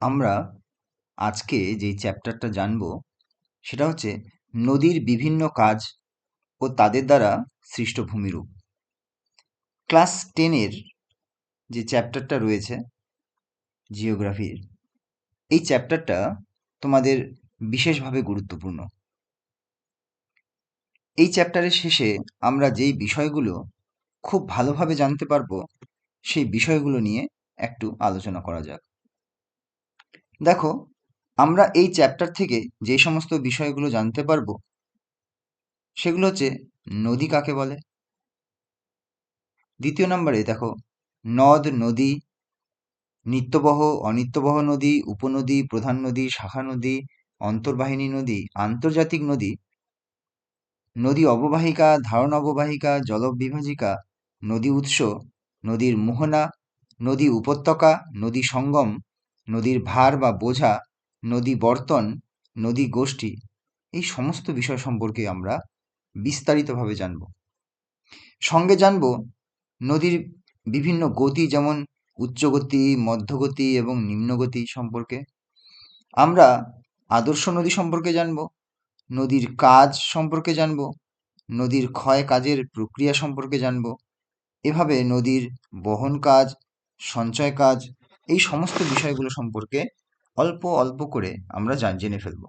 আমরা আজকে যেই চ্যাপ্টারটা জানব, সেটা হচ্ছে নদীর বিভিন্ন কাজ ও তাদের দ্বারা সৃষ্ট ভূমিরূপ ক্লাস টেনের যে চ্যাপ্টারটা রয়েছে জিওগ্রাফির এই চ্যাপ্টারটা তোমাদের বিশেষভাবে গুরুত্বপূর্ণ। এই চ্যাপ্টারের শেষে আমরা যেই বিষয়গুলো খুব ভালোভাবে জানতে পারব, সেই বিষয়গুলো নিয়ে একটু আলোচনা করা যাক। দেখো, আমরা এই চ্যাপ্টার থেকে যে সমস্ত বিষয়গুলো জানতে পারব, সেগুলো হচ্ছে নদী কাকে বলে? দ্বিতীয় নম্বরে দেখো, নদ, নদী, নিত্যবহ, অনিত্যবহ নদী, উপনদী, প্রধান নদী, শাখা নদী, অন্তর্বাহিনী নদী, আন্তর্জাতিক নদী নদী অববাহিকা, ধারণ অববাহিকা, জলবিভাজিকা, নদী উৎস, নদীর মোহনা, নদী উপত্যকা, নদী সঙ্গম নদীর ভার বা বোঝা, নদী বর্তন, নদী গোষ্ঠী, এই সমস্ত বিষয় সম্পর্কে আমরা বিস্তারিতভাবে জানব। সঙ্গে জানব নদীর বিভিন্ন গতি যেমন উচ্চগতি, মধ্যগতি এবং নিম্নগতি সম্পর্কে। আমরা আদর্শ নদী সম্পর্কে জানব, নদীর কাজ সম্পর্কে জানব, নদীর ক্ষয় কাজের প্রক্রিয়া সম্পর্কে জানব। এভাবে নদীর বহন কাজ, সঞ্চয় কাজ এই সমস্ত বিষয়গুলো সম্পর্কে অল্প অল্প করে আমরা জেনে ফেলব।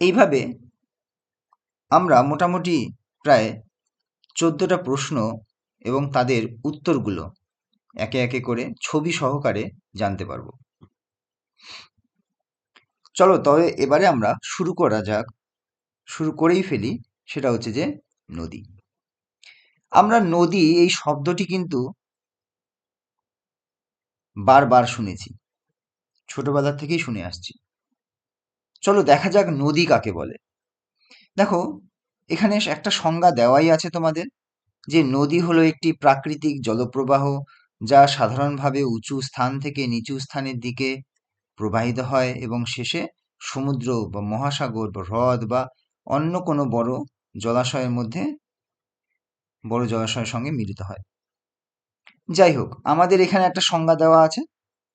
এইভাবে আমরা মোটামুটি প্রায় চোদ্দটা প্রশ্ন এবং তাদের উত্তরগুলো একে একে করে ছবি সহকারে জানতে পারব। চলো তবে এবারে আমরা শুরু করা যাক। শুরু করেই ফেলি, সেটা হচ্ছে যে নদী। আমরা নদী এই শব্দটি কিন্তু বারবার শুনেছি। ছোটবেলা থেকেই শুনে আসছি। চলো দেখা যাক নদী কাকে বলে। দেখো, এখানে একটা সংজ্ঞা দেওয়াই আছে তোমাদের যে নদী হলো একটি প্রাকৃতিক জলপ্রবাহ যা সাধারণভাবে উঁচু স্থান থেকে নিচু স্থানের দিকে প্রবাহিত হয় এবং শেষে সমুদ্র বা মহাসাগর বা হ্রদ বা অন্য কোনো বড় জলাশয়ের মধ্যে বড় জলাশয়ের সঙ্গে মিলিত হয়। যাই হোক, আমাদের এখানে একটা সংজ্ঞা দেওয়া আছে।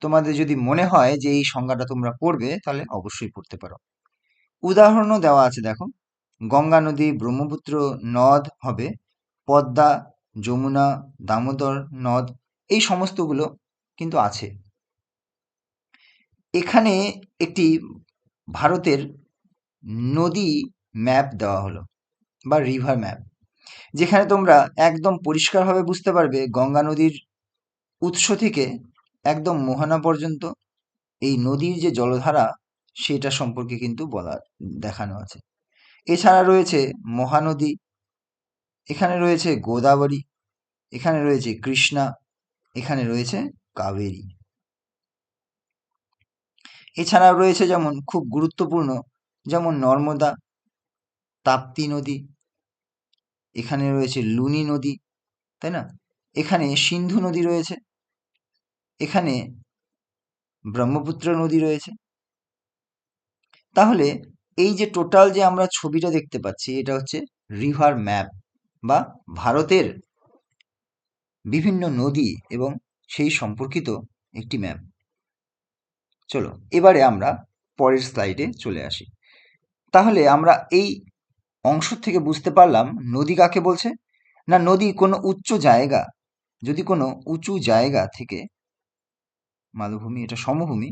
তোমাদের যদি মনে হয় যে এই সংজ্ঞাটা তোমরা পড়বে, তাহলে অবশ্যই পড়তে পারো। উদাহরণও দেওয়া আছে, দেখো। গঙ্গা নদী, ব্রহ্মপুত্র নদ হবে, পদ্মা, যমুনা, দামোদর নদ, এই সমস্তগুলো কিন্তু আছে। এখানে একটি ভারতের নদী ম্যাপ দেওয়া হলো, বা রিভার ম্যাপ যেখানে তোমরা একদম পরিষ্কারভাবে বুঝতে পারবে গঙ্গা নদীর উৎস থেকে একদম মোহনা পর্যন্ত এই নদীর যে জলধারা, সেটা সম্পর্কে কিন্তু বলা, দেখানো আছে। এছাড়া রয়েছে মহানদী, এখানে রয়েছে গোদাবরী, এখানে রয়েছে কৃষ্ণা, এখানে রয়েছে কাবেরী। এছাড়াও রয়েছে যেমন খুব গুরুত্বপূর্ণ, যেমন নর্মদা, তাপ্তি নদী এখানে রয়েছে লুনি নদী, তাই না? এখানে সিন্ধু নদী রয়েছে, এখানে ব্রহ্মপুত্র নদী রয়েছে। তাহলে এই যে টোটাল যে আমরা ছবিটা দেখতে পাচ্ছি, এটা হচ্ছে রিভার ম্যাপ বা ভারতের বিভিন্ন নদী এবং সেই সম্পর্কিত একটি ম্যাপ চলো, এবারে আমরা পরের স্লাইডে চলে আসি। তাহলে আমরা এই অংশ থেকে বুঝতে পারলাম নদী কাকে বলছে? না, নদী কোনো উচ্চ জায়গা। যদি কোনো উঁচু জায়গা থেকে, মালভূমি, এটা সমভূমি,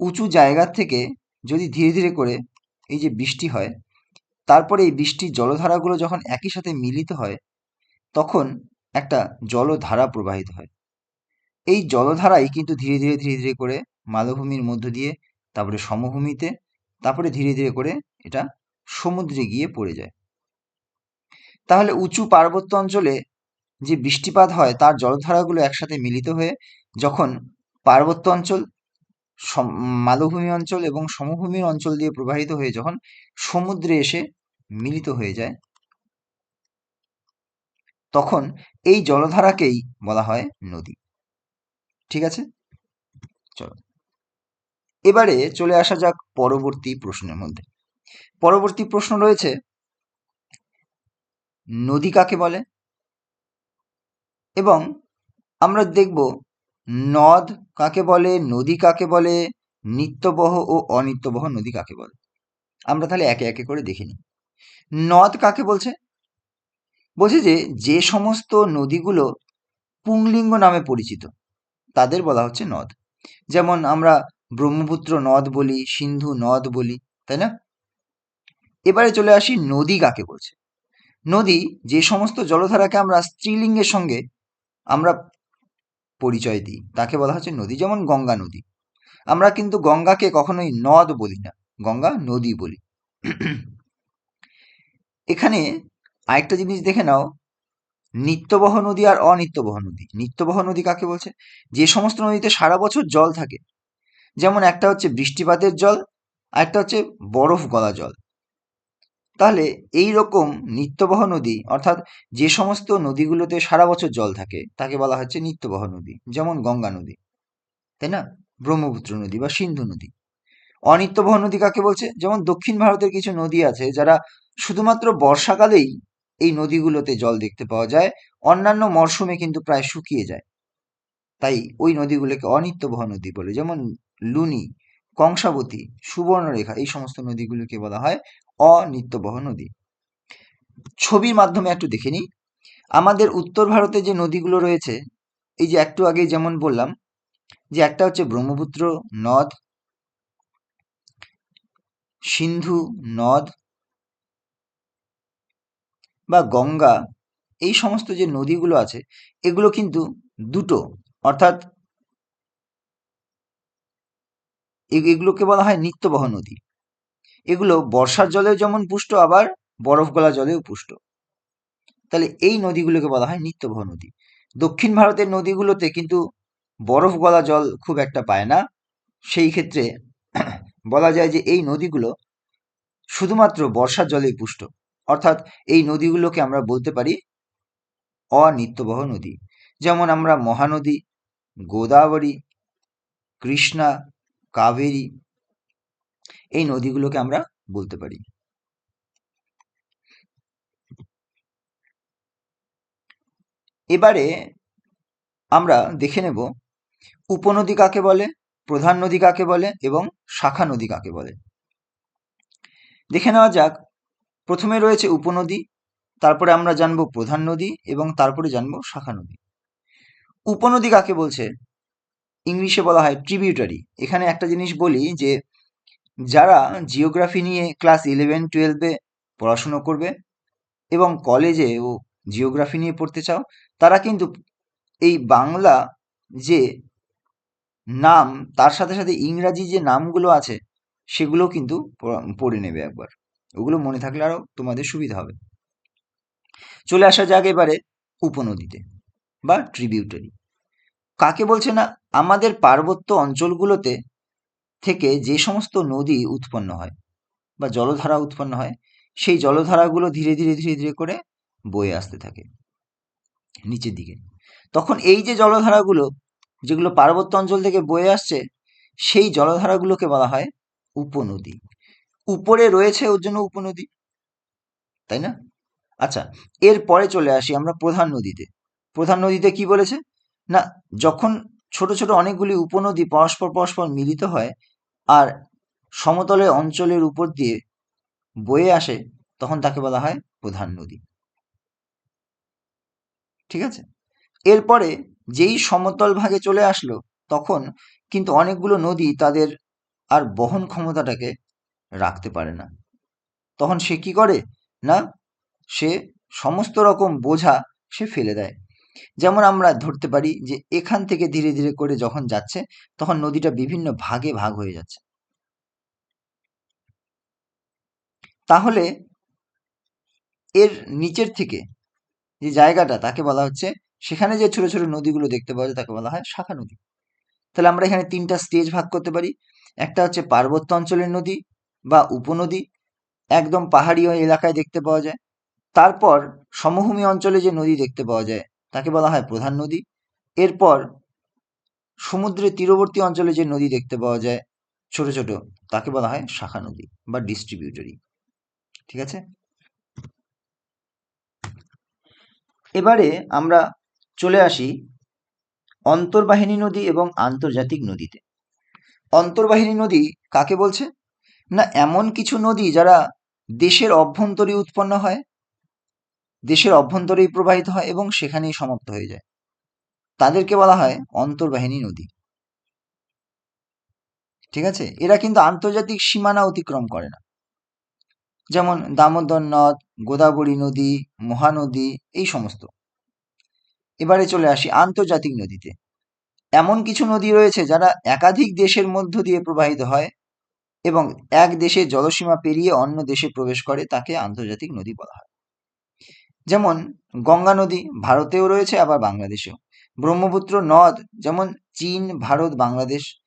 উঁচু জায়গা থেকে যদি ধীরে ধীরে করে এই যে বৃষ্টি হয়, তারপরে এই বৃষ্টির জলধারাগুলো যখন একই সাথে মিলিত হয়, তখন একটা জলধারা প্রবাহিত হয়। এই জলধারাই কিন্তু ধীরে ধীরে ধীরে ধীরে করে মালভূমির মধ্য দিয়ে, তারপরে সমভূমিতে, তারপরে ধীরে ধীরে করে এটা সমুদ্রে গিয়ে পড়ে যায়। তাহলে উঁচু পার্বত্য অঞ্চলে যে বৃষ্টিপাত হয়, তার জলধারাগুলো একসাথে মিলিত হয়ে যখন পার্বত্য অঞ্চল মালভূমি অঞ্চল এবং সমভূমির অঞ্চল দিয়ে প্রবাহিত হয়ে যখন সমুদ্রে এসে মিলিত হয়ে যায়, তখন এই জলধারাকেই বলা হয় নদী। ঠিক আছে? চলো। এবারে চলে আসা যাক পরবর্তী প্রশ্নের মধ্যে। পরবর্তী প্রশ্ন রয়েছে। নদী কাকে বলে? এবং আমরা দেখব নদ কাকে বলে, নদী কাকে বলে, নিত্যবহ ও অনিত্যবহ নদী কাকে বলে। আমরা তাহলে একে একে করে দেখে নিই। নদ কাকে বলছে? বলছে যে যে সমস্ত নদীগুলো পুংলিঙ্গ নামে পরিচিত, তাদের বলা হচ্ছে নদ। যেমন আমরা ব্রহ্মপুত্র নদ বলি, সিন্ধু নদ বলি, তাই না? এবারে চলে আসি নদী কাকে বলছে। নদী যে সমস্ত জলধারাকে আমরা স্ত্রীলিঙ্গের সঙ্গে আমরা পরিচয় দিই, তাকে বলা হচ্ছে নদী, যেমন গঙ্গা নদী। আমরা কিন্তু গঙ্গাকে কখনোই নদ বলি না, গঙ্গা নদী বলি। এখানে আরেকটা জিনিস দেখে নাও, নিত্যবহ নদী আর অনিত্যবহ নদী। নিত্যবহ নদী কাকে বলছে? যে সমস্ত নদীতে সারা বছর জল থাকে, যেমন একটা হচ্ছে বৃষ্টিপাতের জল আর একটা হচ্ছে বরফ গলা জল। তাহলে এই রকম নিত্যবহ নদী, অর্থাৎ যে সমস্ত নদীগুলোতে সারা বছর জল থাকে, তাকে বলা হচ্ছে নিত্যবহ নদী, যেমন গঙ্গা নদী, তাই না? ব্রহ্মপুত্র নদী বা সিন্ধু নদী। অনিত্যবহ নদী কাকে বলছে? যেমন দক্ষিণ ভারতের কিছু নদী আছে যারা শুধুমাত্র বর্ষাকালেই এই নদীগুলোতে জল দেখতে পাওয়া যায়, অন্যান্য মরশুমে কিন্তু প্রায় শুকিয়ে যায়। তাই ওই নদীগুলোকে অনিত্যবহ নদী বলে, যেমন লুনি, কংসাবতী, সুবর্ণরেখা, এই সমস্ত নদীগুলোকে বলা হয় অনিত্যবহ নদী। ছবির মাধ্যমে একটু দেখে নিই। আমাদের উত্তর ভারতে যে নদীগুলো রয়েছে, এই যে একটু আগে যেমন বললাম, যে একটা হচ্ছে ব্রহ্মপুত্র নদ, সিন্ধু নদ বা গঙ্গা, এই সমস্ত যে নদীগুলো আছে, এগুলো কিন্তু দুটো, অর্থাৎ এগুলোকে বলা হয় নিত্যবহ নদী। এগুলো বর্ষার জলেও যেমন পুষ্ট, আবার বরফ গলা জলেও পুষ্ট। তাহলে এই নদীগুলোকে বলা হয় নিত্যবহ নদী। দক্ষিণ ভারতের নদীগুলোতে কিন্তু বরফ গলা জল খুব একটা পায় না। সেই ক্ষেত্রে বলা যায় যে এই নদীগুলো শুধুমাত্র বর্ষার জলেই পুষ্ট। অর্থাৎ এই নদীগুলোকে আমরা বলতে পারি অনিত্যবহ নদী। যেমন আমরা মহানদী, গোদাবরী, কৃষ্ণা, কাবেরী এই নদীগুলোকে আমরা বলতে পারি। এবারে আমরা দেখে নেব, উপনদী কাকে বলে, প্রধান নদী কাকে বলে এবং শাখা নদী কাকে বলে। দেখে নেওয়া যাক, প্রথমে রয়েছে উপনদী, তারপরে আমরা জানব প্রধান নদী এবং তারপরে জানব শাখা নদী। উপনদী কাকে বলছে? ইংলিশে বলা হয় ট্রিবিউটারি। এখানে একটা জিনিস বলি যে যারা জিওগ্রাফি নিয়ে ক্লাস ইলেভেন টুয়েলভে পড়াশুনো করবে এবং কলেজে ও জিওগ্রাফি নিয়ে পড়তে চাও, তারা কিন্তু এই বাংলা যে নাম, তার সাথে সাথে ইংরাজি যে নামগুলো আছে, সেগুলো কিন্তু পড়ে নেবে একবার। ওগুলো মনে থাকলে আরও তোমাদের সুবিধা হবে। চলে আসা যাক এবারে উপনদীতে বা ট্রিবিউটারি কাকে বলছে না? আমাদের পার্বত্য অঞ্চলগুলোতে থেকে যে সমস্ত নদী উৎপন্ন হয় বা জলধারা উৎপন্ন হয়, সেই জলধারাগুলো ধীরে ধীরে ধীরে ধীরে করে বয়ে আসতে থাকে নিচের দিকে। তখন এই যে জলধারাগুলো, যেগুলো পার্বত্য অঞ্চল থেকে বয়ে আসছে, সেই জলধারাগুলোকে বলা হয় উপনদী। উপরে রয়েছে ওর জন্য উপনদী, তাই না? আচ্ছা এর পরে চলে আসি আমরা প্রধান নদীতে। প্রধান নদীতে কি বলেছে? না, যখন ছোট ছোট অনেকগুলি উপনদী পরস্পর পরস্পর মিলিত হয় আর সমতলের অঞ্চলের উপর দিয়ে বয়ে আসে, তখন তাকে বলা হয় প্রধান নদী। ঠিক আছে? এরপরে যেই সমতল ভাগে চলে আসলো, তখন কিন্তু অনেকগুলো নদী তাদের আর বহন ক্ষমতাটাকে রাখতে পারে না। তখন সে কি করে না, সে সমস্ত রকম বোঝা সে ফেলে দেয়। যেমন আমরা ধরতে পারি যে এখান থেকে ধীরে ধীরে করে যখন যাচ্ছে, তখন নদীটা বিভিন্ন ভাগে ভাগ হয়ে যাচ্ছে। তাহলে এর নিচের থেকে যে জায়গাটা, তাকে বলা হচ্ছে, সেখানে যে ছোট ছোট নদীগুলো দেখতে পাওয়া যায়, তাকে বলা হয় শাখা নদী। তাহলে আমরা এখানে তিনটা স্টেজ ভাগ করতে পারি। একটা হচ্ছে পার্বত্য অঞ্চলের নদী বা উপনদী, একদম পাহাড়ি এলাকায় দেখতে পাওয়া যায়। তারপর সমভূমি অঞ্চলে যে নদী দেখতে পাওয়া যায় তাকে বলা হয় প্রধান নদী। এরপর সমুদ্রের তীরবর্তী অঞ্চলে যে নদী দেখতে পাওয়া যায়, ছোট ছোট, তাকে বলা হয় শাখা নদী বা ডিস্ট্রিবিউটরি ঠিক আছে? এবারে আমরা চলে আসি অন্তর্বাহিনী নদী এবং আন্তর্জাতিক নদীতে। অন্তর্বাহিনী নদী কাকে বলছে? না, এমন কিছু নদী যারা দেশের অভ্যন্তরে উৎপন্ন হয় দেশের অভ্যন্তরেই প্রবাহিত হয় এবং সেখানেই সমাপ্ত হয়ে যায়। তাদেরকে বলা হয় অন্তর্বাহিনী নদী। ঠিক আছে? এরা কিন্তু আন্তর্জাতিক সীমানা অতিক্রম করে না। যেমন দামোদর নদ, গোদাবরী নদী, মহানদী, এই সমস্ত। এবারে চলে আসি আন্তর্জাতিক নদীতে। এমন কিছু নদী রয়েছে যারা একাধিক দেশের মধ্য দিয়ে প্রবাহিত হয় এবং এক দেশের জলসীমা পেরিয়ে অন্য দেশে প্রবেশ করে তাকে আন্তর্জাতিক নদী বলা হয়। যেমন গঙ্গা নদী ভারতেও রয়েছে, আবার বাংলাদেশেও। ব্রহ্মপুত্র নদ যেমন চীন, ভারত, বাংলাদেশ।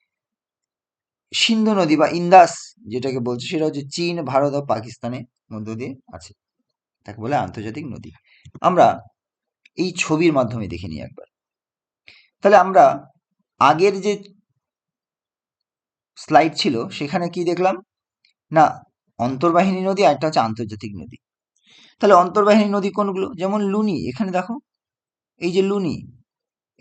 সিন্ধু নদী বা ইন্দাস যেটাকে বলছে, সেটা হচ্ছে চীন, ভারত ও পাকিস্তানের মধ্য দিয়ে আছে। তাকে বলে আন্তর্জাতিক নদী। আমরা এই ছবির মাধ্যমে দেখে নিই একবার। তাহলে আমরা আগের যে স্লাইড ছিল, সেখানে কি দেখলাম? না, অন্তর্বাহিনী নদী আর একটা হচ্ছে আন্তর্জাতিক নদী। তাহলে অন্তর্বাহিনী নদী কোনগুলো? যেমন লুনি, এখানে দেখো। এই যে লুনি,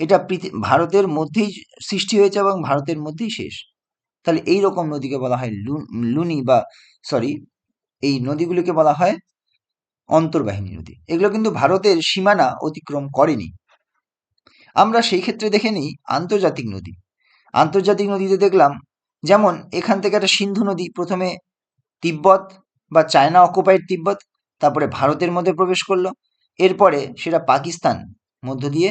এটা ভারতের মধ্যেই সৃষ্টি হয়েছে এবং ভারতের মধ্যেই শেষ। তাহলে এই রকম নদীকে বলা হয় লুনি বা সরি এই নদীগুলিকে বলা হয় অন্তর্বাহিনী নদী। এগুলো কিন্তু ভারতের সীমানা অতিক্রম করেনি। আমরা সেই ক্ষেত্রে দেখে নিই আন্তর্জাতিক নদী। আন্তর্জাতিক নদীতে দেখলাম, যেমন এখান থেকে একটা সিন্ধু নদী, প্রথমে তিব্বত বা চায়না অকুপাইড তিব্বত তারপরে ভারতের মধ্যে প্রবেশ করল। এরপরে সেটা পাকিস্তান, মধ্য দিয়ে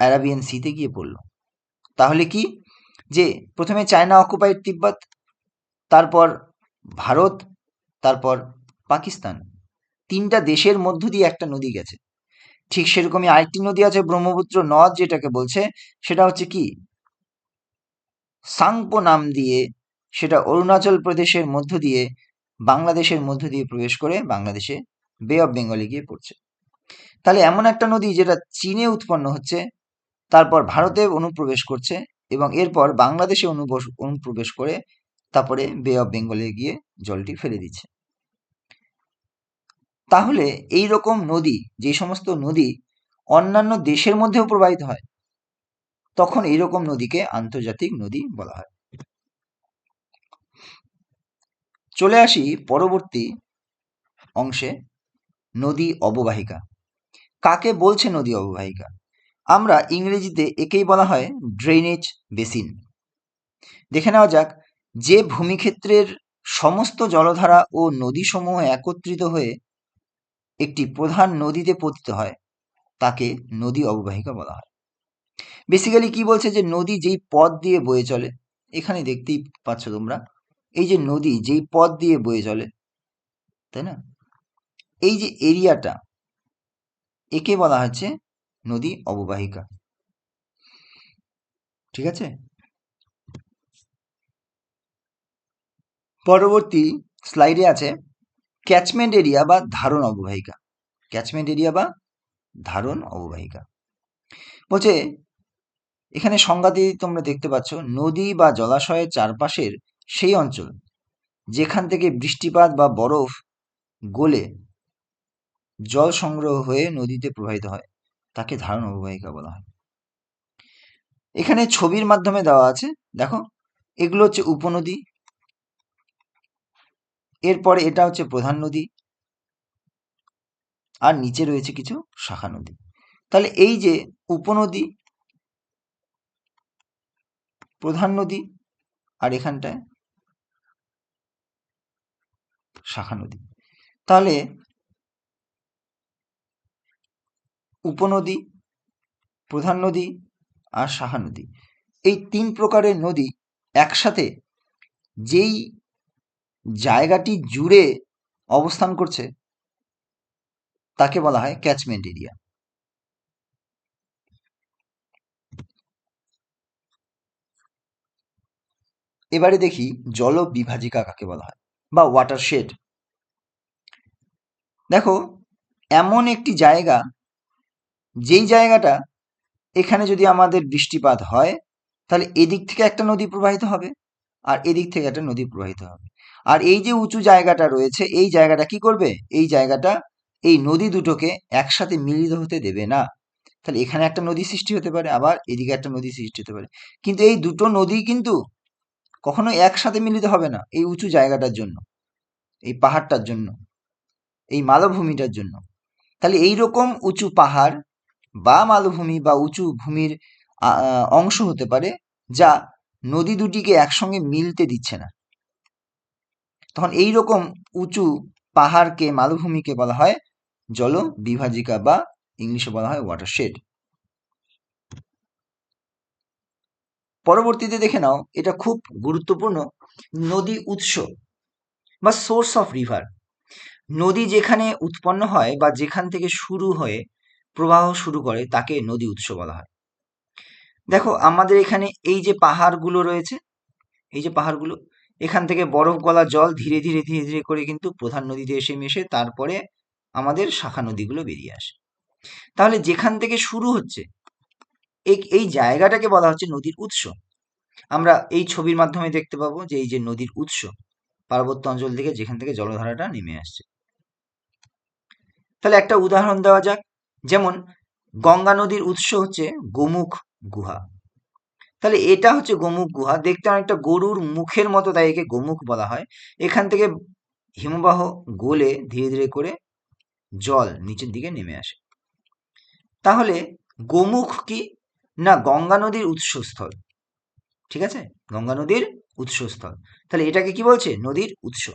অ্যারাবিয়ান সিতে গিয়ে পড়ল। তাহলে কি? যে প্রথমে চায়না অকুপাইড তিব্বত, তারপর ভারত, তারপর পাকিস্তান। তিনটা দেশের মধ্য দিয়ে একটা নদী গেছে। ঠিক সেরকমই আরেকটি নদী আছে ব্রহ্মপুত্র নদ, যেটাকে বলছে, সেটা হচ্ছে কি? সাংপো নাম দিয়ে সেটা অরুণাচল প্রদেশের মধ্য দিয়ে বাংলাদেশের মধ্য দিয়ে প্রবেশ করে বাংলাদেশে বে অফ বেঙ্গলে গিয়ে পড়ছে। তাহলে এমন একটা নদী যেটা চীনে উৎপন্ন হচ্ছে, তারপর ভারতে অনুপ্রবেশ করছে এবং এরপর বাংলাদেশে অনুপ্রবেশ করে তারপরে বে অফ বেঙ্গলে গিয়ে জলটি ফেলে দিচ্ছে। তাহলে এই রকম নদী, যে সমস্ত নদী অন্যান্য দেশের মধ্যেও প্রবাহিত হয়, তখন এইরকম নদীকে আন্তর্জাতিক নদী বলা হয়। চলে আসি পরবর্তী অংশে, নদী অববাহিকা। কাকে বলছে নদী অববাহিকা? আমরা ইংরেজিতে একেই বলা হয় ড্রেনেজ বেসিন দেখে নেওয়া যাক, যে ভূমিক্ষেত্রের সমস্ত জলধারা ও নদীসমূহ একত্রিত হয়ে একটি প্রধান নদীতে পতিত হয়, তাকে নদী অববাহিকা বলা হয়। বেসিক্যালি কি বলছে যে নদী যেই পথ দিয়ে বয়ে চলে, এখানে দেখতেই পাচ্ছ তোমরা। এই যে নদী যেই পথ দিয়ে বয়ে চলে, তাই না? এই যে এরিয়াটা একে বলা হচ্ছে নদী অববাহিকা। ঠিক আছে? পরবর্তী স্লাইডে আছে ক্যাচমেন্ট এরিয়া বা ধারণ অববাহিকা। ক্যাচমেন্ট এরিয়া বা ধারণ অববাহিকা। বলছে, এখানে সংজ্ঞাতে তোমরা দেখতে পাচ্ছ, নদী বা জলাশয়ের চারপাশের সেই অঞ্চল যেখান থেকে বৃষ্টিপাত বা বরফ গলে জল সংগ্রহ হয়ে নদীতে প্রবাহিত হয়, তাকে ধারণ অববাহিকা বলা হয়। এখানে ছবির মাধ্যমে দেওয়া আছে, দেখো, এগুলো হচ্ছে উপনদী। এরপরে এটা হচ্ছে প্রধান নদী। আর নিচে রয়েছে কিছু শাখা নদী। তাহলে এই যে উপনদী, প্রধান নদী আর এখানটায় শাখা নদী। তাহলে উপনদী, প্রধান নদী আর শাখা নদী। এই তিন প্রকারের নদী একসাথে যেই জায়গাটি জুড়ে অবস্থান করছে, তাকে বলা হয় ক্যাচমেন্ট এরিয়া। এবারে দেখি জল বিভাজিকা কাকে বলা হয় বা ওয়াটার শেড দেখো, এমন একটি জায়গা, যেই জায়গাটা এখানে যদি আমাদের বৃষ্টিপাত হয়, তাহলে এদিক থেকে একটা নদী প্রবাহিত হবে, আর এদিক থেকে একটা নদী প্রবাহিত হবে। আর এই যে উঁচু জায়গাটা রয়েছে, এই জায়গাটা কি করবে? এই জায়গাটা, এই নদী দুটোকে একসাথে মিলিত হতে দেবে না। তাহলে এখানে একটা নদী সৃষ্টি হতে পারে, আবার এদিকে একটা নদী সৃষ্টি হতে পারে। কিন্তু এই দুটো নদী কিন্তু কখনো একসাথে মিলিত হবে না, এই উঁচু জায়গাটার জন্য, এই পাহাড়টার জন্য। এই মালভূমিটার জন্য। তাহলে এই রকম উঁচু পাহাড় বা মালভূমি বা উঁচু ভূমির অংশ হতে পারে যা নদী দুটিকে একসঙ্গে মিলতে দিচ্ছে না। তখন এই রকম উঁচু পাহাড়কে, মালভূমিকে বলা হয় জল বিভাজিকা বা ইংলিশে বলা হয় ওয়াটারশেড পরবর্তীতে দেখে নাও, এটা খুব গুরুত্বপূর্ণ, নদী উৎস বা সোর্স অফ রিভার নদী যেখানে উৎপন্ন হয় বা যেখান থেকে শুরু হয়ে প্রবাহ শুরু করে, তাকে নদী উৎস বলা হয়। দেখো, আমাদের এখানে এই যে পাহাড়গুলো রয়েছে, এই যে পাহাড়গুলো, এখান থেকে বরফ গলা জল ধীরে ধীরে ধীরে ধীরে করে কিন্তু প্রধান নদীতে এসে মেশে তারপরে আমাদের শাখা নদীগুলো বেরিয়ে আসে। তাহলে যেখান থেকে শুরু হচ্ছে এই জায়গাটাকে বলা হচ্ছে নদীর উৎস। আমরা এই ছবির মাধ্যমে দেখতে পাবো যে এই যে নদীর উৎস, পার্বত্য অঞ্চল থেকে যেখান থেকে জলধারাটা নেমে আসছে। তাহলে একটা উদাহরণ দেওয়া যাক। যেমন, গঙ্গা নদীর উৎস হচ্ছে গোমুখ গুহা। তাহলে এটা হচ্ছে গোমুখ গুহা। দেখতে অনেকটা গরুর মুখের মতো, তাই একে গোমুখ বলা হয়। এখান থেকে হিমবাহ গোলে ধীরে ধীরে করে জল নিচের দিকে নেমে আসে। তাহলে গোমুখ কি? না, গঙ্গা নদীর উৎসস্থল। ঠিক আছে? গঙ্গা নদীর উৎসস্থল। তাহলে এটাকে কি বলছে? নদীর উৎস।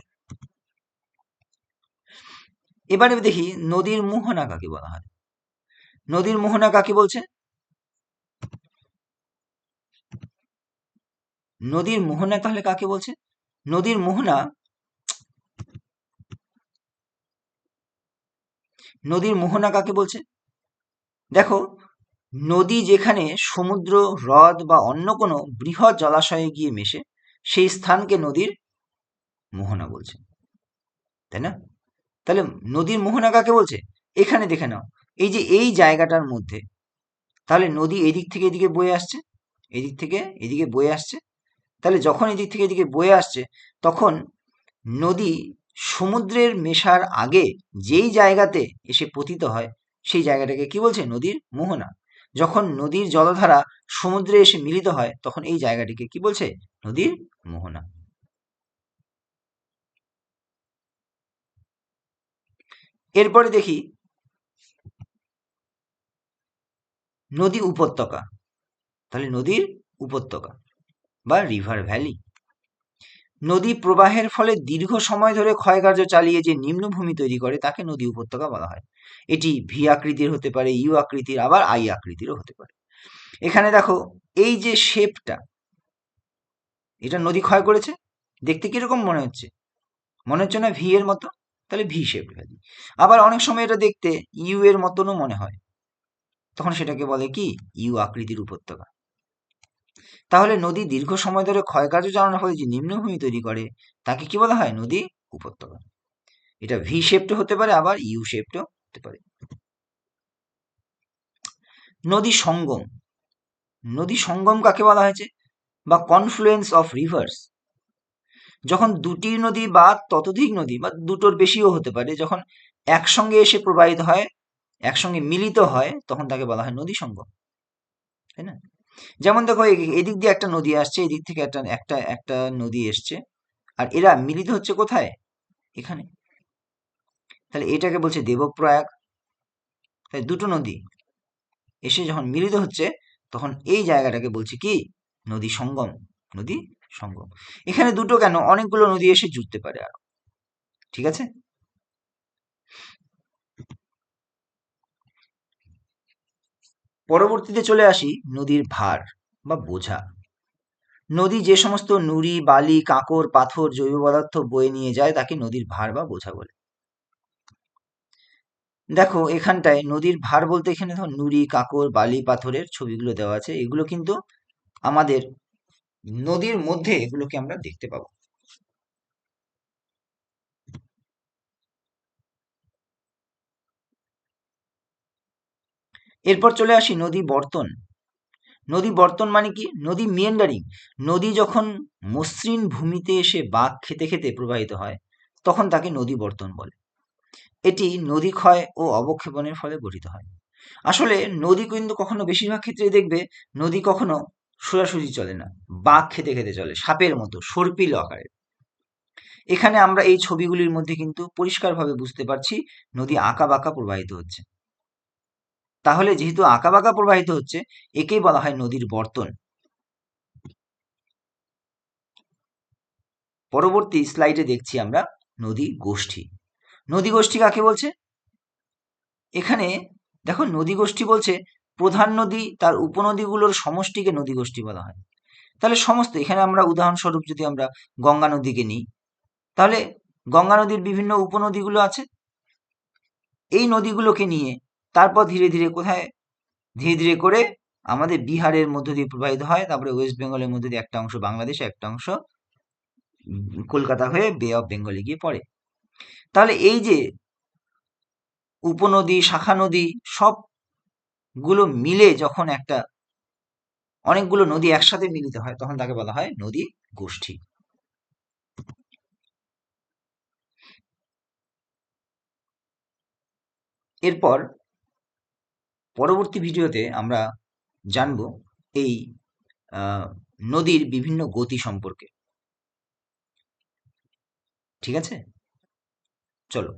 এবারে দেখি নদীর মোহনা কাকে বলা হয়। নদীর মোহনা কাকে বলছে? নদীর মোহনা তাহলে কাকে বলছে? নদীর মোহনা নদীর মোহনা কাকে বলছে? দেখো, নদী যেখানে সমুদ্র, হ্রদ বা অন্য কোনো বৃহৎ জলাশয়ে গিয়ে মেশে, সেই স্থানকে নদীর মোহনা বলছে। তাই না? তাহলে নদীর মোহনা কাকে বলছে? এখানে দেখে নাও। এই যে এই জায়গাটার মধ্যে, তাহলে নদী এদিক থেকে এদিকে বয়ে আসছে, এদিক থেকে এদিকে বয়ে আসছে। তাহলে যখন এদিক থেকে এদিকে বয়ে আসছে, তখন নদী সমুদ্রের মেশার আগে যেই জায়গাতে এসে পতিত হয়, সেই জায়গাটাকে কি বলছে? নদীর মোহনা। যখন নদীর জলধারা সমুদ্রে এসে মিলিত হয়, তখন এই জায়গাটিকে কি বলছে? নদীর মোহনা। এরপরে দেখি নদী উপত্যকা। তাহলে নদীর উপত্যকা বা রিভার ভ্যালি নদী প্রবাহের ফলে দীর্ঘ সময় ধরে ক্ষয়কার্য চালিয়ে যে নিম্নভূমি তৈরি করে, তাকে নদী উপত্যকা বলা হয়। এটি ভি আকৃতির হতে পারে ইউ আকৃতির, আবার আই আকৃতিরও হতে পারে। এখানে দেখো, এই যে শেপটা এটা নদী ক্ষয় করেছে? দেখতে কীরকম মনে হচ্ছে? মনে হচ্ছে না ভি এর মতো? তাহলে ভি শেপ ভ্যালি আবার অনেক সময় এটা দেখতে ইউ এর মতনও মনে হয়। তখন সেটাকে বলে কি? ইউ আকৃতির উপত্যকা। তাহলে নদী দীর্ঘ সময় ধরে ক্ষয়কার্য চালানোর ফলে যে নিম্নভূমি তৈরি করে, তাকে কি বলা হয়? নদী উপত্যকা। এটা ভি শেপটা হতে পারে, আবার ইউ শেপটাও হতে পারে। নদী সঙ্গম। নদী সঙ্গম কাকে বলা হয়েছে? বা কনফ্লুয়েন্স অফ রিভার্স যখন দুটি নদী বা ততোধিক নদী বা দুটোর বেশিও হতে পারে, যখন একসঙ্গে এসে প্রবাহিত হয়, একসঙ্গে মিলিত হয়, তখন তাকে বলা হয় নদী সঙ্গম তাই না? যেমন দেখো এদিক দিয়ে একটা নদী আসছে, এদিক থেকে একটা একটা একটা নদী এসছে, আর এরা মিলিত হচ্ছে কোথায়? এখানে। তাহলে এটাকে বলছে দেবপ্রয়াগ। তাই দুটো নদী এসে যখন মিলিত হচ্ছে, তখন এই জায়গাটাকে বলছে কি? নদী সঙ্গম, নদী সঙ্গম এখানে দুটো কেন? অনেকগুলো নদী এসে জুড়তে পারে আরও। ঠিক আছে? পরবর্তীতে চলে আসি নদীর ভার বা বোঝা। নদী যে সমস্ত নুড়ি, বালি, কাঁকর, পাথর, জৈব পদার্থ বয়ে নিয়ে যায় তাকে নদীর ভার বা বোঝা বলে। দেখো, এখানটায় নদীর ভার বলতে এখানে ধর নুড়ি, কাঁকর, বালি, পাথরের ছবিগুলো দেওয়া আছে। এগুলো কিন্তু আমাদের নদীর মধ্যে এগুলোকে আমরা দেখতে পাবো। এরপর চলে আসি নদী বর্তন। নদী বর্তন মানে কি? নদী মিয়েন্ডারিং নদী যখন মসৃণ ভূমিতে এসে বাঘ খেতে খেতে প্রবাহিত হয়, তখন তাকে নদী বর্তন বলে। এটি নদী ক্ষয় ও অবক্ষেপণের ফলে গঠিত হয়। আসলে নদী কিন্তু কখনো বেশিরভাগ ক্ষেত্রে দেখবে, নদী কখনো সোজাসুজি চলে না, বাঘ খেতে খেতে চলে, সাপের মতো, সর্পিল আকারে। এখানে আমরা এই ছবিগুলির মধ্যে কিন্তু পরিষ্কারভাবে বুঝতে পারছি নদী আঁকা বাঁকা প্রবাহিত হচ্ছে। তাহলে যেহেতু আঁকা বাঁকা প্রবাহিত হচ্ছে, একেই বলা হয় নদীর বর্তন। পরবর্তী স্লাইডে দেখছি আমরা নদী গোষ্ঠী। নদী গোষ্ঠী কাকে বলছে? এখানে দেখো, নদী গোষ্ঠী বলছে প্রধান নদী, তার উপনদীগুলোর সমষ্টিকে নদী গোষ্ঠী বলা হয়। তাহলে সমস্ত, এখানে আমরা উদাহরণস্বরূপ যদি আমরা গঙ্গা নদীকে নিই, তাহলে গঙ্গা নদীর বিভিন্ন উপনদীগুলো আছে। এই নদীগুলোকে নিয়ে তারপর ধীরে ধীরে কোথায়? ধীরে ধীরে করে আমাদের বিহারের মধ্য দিয়ে প্রবাহিত হয়, তারপরে ওয়েস্ট বেঙ্গলের মধ্যে দিয়ে একটা অংশ বাংলাদেশে, একটা অংশ কলকাতা হয়ে বে অফ বেঙ্গলে গিয়ে পড়ে। তাহলে এই যে উপনদী, শাখা নদী সবগুলো মিলে যখন একটা, অনেকগুলো নদী একসাথে মিলিত হয়, তখন তাকে বলা হয় নদী গোষ্ঠী। এরপর পরবর্তী ভিডিওতে আমরা জানব এই নদীর বিভিন্ন গতি সম্পর্কে। ঠিক আছে? চলো।